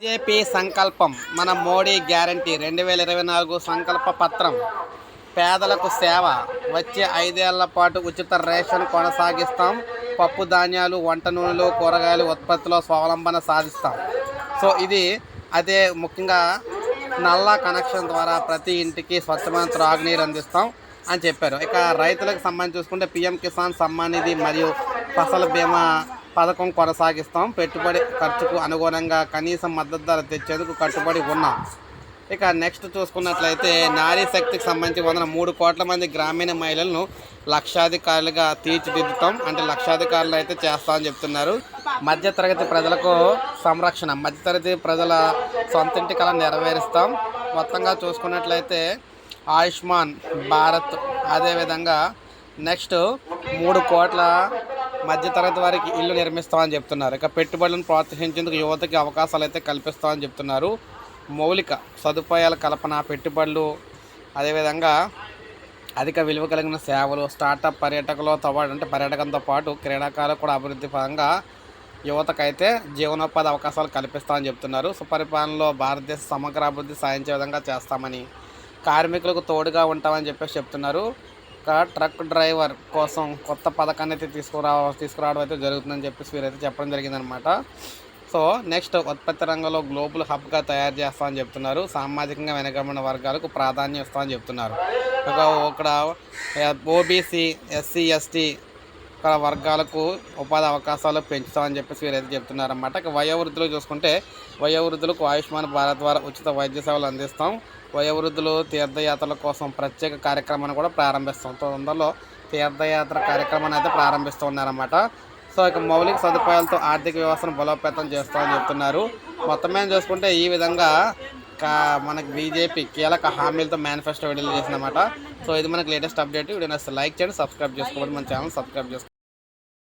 BJP సంకల్పం మన Modi guarantee రెండు వేల ఇరవై నాలుగు సంకల్ప పత్రం. పేదలకు సేవ వచ్చే ఐదేళ్ళ పాటు ఉచిత రేషన్ కొనసాగిస్తాం. పప్పు ధాన్యాలు వంట నూనెలు కూరగాయలు ఉత్పత్తిలో స్వావలంబన సాధిస్తాం. సో ఇది అదే ముఖ్యంగా నల్లా కనెక్షన్ ద్వారా ప్రతి ఇంటికి స్వచ్ఛమైన త్రాగునీరు అందిస్తాం అని చెప్పారు. ఇక రైతులకు సంబంధించి చూసుకుంటే పిఎం కిసాన్ సమ్మాన్ నిధి మరియు ఫసల్ బీమా పథకం కొనసాగిస్తాం. పెట్టుబడి ఖర్చుకు అనుగుణంగా కనీస మద్దతు ధర తెచ్చేందుకు కట్టుబడి ఉన్నాం. ఇక నెక్స్ట్ చూసుకున్నట్లయితే నారీ శక్తికి సంబంధించి వందన మూడు కోట్ల మంది గ్రామీణ మహిళలను లక్షాధికారులుగా తీర్చిదిద్దుతాం. అంటే లక్షాధికారులు అయితే చేస్తామని చెప్తున్నారు. మధ్యతరగతి ప్రజలకు సంరక్షణ మధ్యతరగతి ప్రజల సొంతింటి కళ నెరవేరుస్తాం. మొత్తంగా చూసుకున్నట్లయితే ఆయుష్మాన్ భారత్ అదేవిధంగా నెక్స్ట్ మూడు కోట్ల మధ్యతరగతి వారికి ఇల్లు నిర్మిస్తామని చెప్తున్నారు. ఇక పెట్టుబడులను ప్రోత్సహించేందుకు యువతకి అవకాశాలు అయితే కల్పిస్తామని చెప్తున్నారు. మౌలిక సదుపాయాల కల్పన పెట్టుబడులు అదేవిధంగా అధిక విలువ కలిగిన సేవలు స్టార్టప్ పర్యటకులతో పాటు అంటే పర్యాటకంతో పాటు క్రీడాకారులు కూడా అభివృద్ధి పరంగా యువతకైతే జీవనోపాధి అవకాశాలు కల్పిస్తామని చెప్తున్నారు. సుపరిపాలనలో భారతదేశ సమగ్ర అభివృద్ధి సాధించే విధంగా చేస్తామని కార్మికులకు తోడుగా ఉంటామని చెప్పేసి చెప్తున్నారు. యొక్క ట్రక్ డ్రైవర్ కోసం కొత్త పథకాన్ని అయితే తీసుకురా తీసుకురావడం అయితే జరుగుతుందని చెప్పేసి వీరైతే చెప్పడం జరిగిందనమాట సో నెక్స్ట్ ఉత్పత్తి రంగంలో గ్లోబల్ హబ్గా తయారు చేస్తామని చెప్తున్నారు. సామాజికంగా వెనకబడిన వర్గాలకు ప్రాధాన్యం ఇస్తామని చెప్తున్నారు. ఒక ఇక్కడ ఓబీసీ ఎస్సీ ఎస్టీ వర్గాలకు ఉపాధి అవకాశాలు పెంచుతామని చెప్పేసి వీరైతే చెప్తున్నారన్నమాట. వయోవృద్ధులు చూసుకుంటే వయోవృద్ధులకు ఆయుష్మాన్ భారత్ ద్వారా ఉచిత వైద్య సేవలు అందిస్తాం. వయోవృద్ధులు తీర్థయాత్రల కోసం ప్రత్యేక కార్యక్రమాన్ని కూడా ప్రారంభిస్తాం. తొందరలో తీర్థయాత్ర కార్యక్రమాన్ని అయితే ప్రారంభిస్తూ ఉన్నారన్నమాట. సో ఇక మౌలిక సదుపాయాలతో ఆర్థిక వ్యవస్థను బలోపేతం చేస్తామని చెప్తున్నారు. మొత్తం మీద చూసుకుంటే ఈ విధంగా కా మనకి బీజేపీ కీలక హామీలతో మేనిఫెస్టో విడుదల చేసిందన్నమాట. సో ఇది మనకి లేటెస్ట్ అప్డేట్. వీడియో లైక్ చేయండి సబ్స్క్రైబ్ చేసుకోండి. మన ఛానల్ సబ్స్క్రైబ్ చేసుకోండి.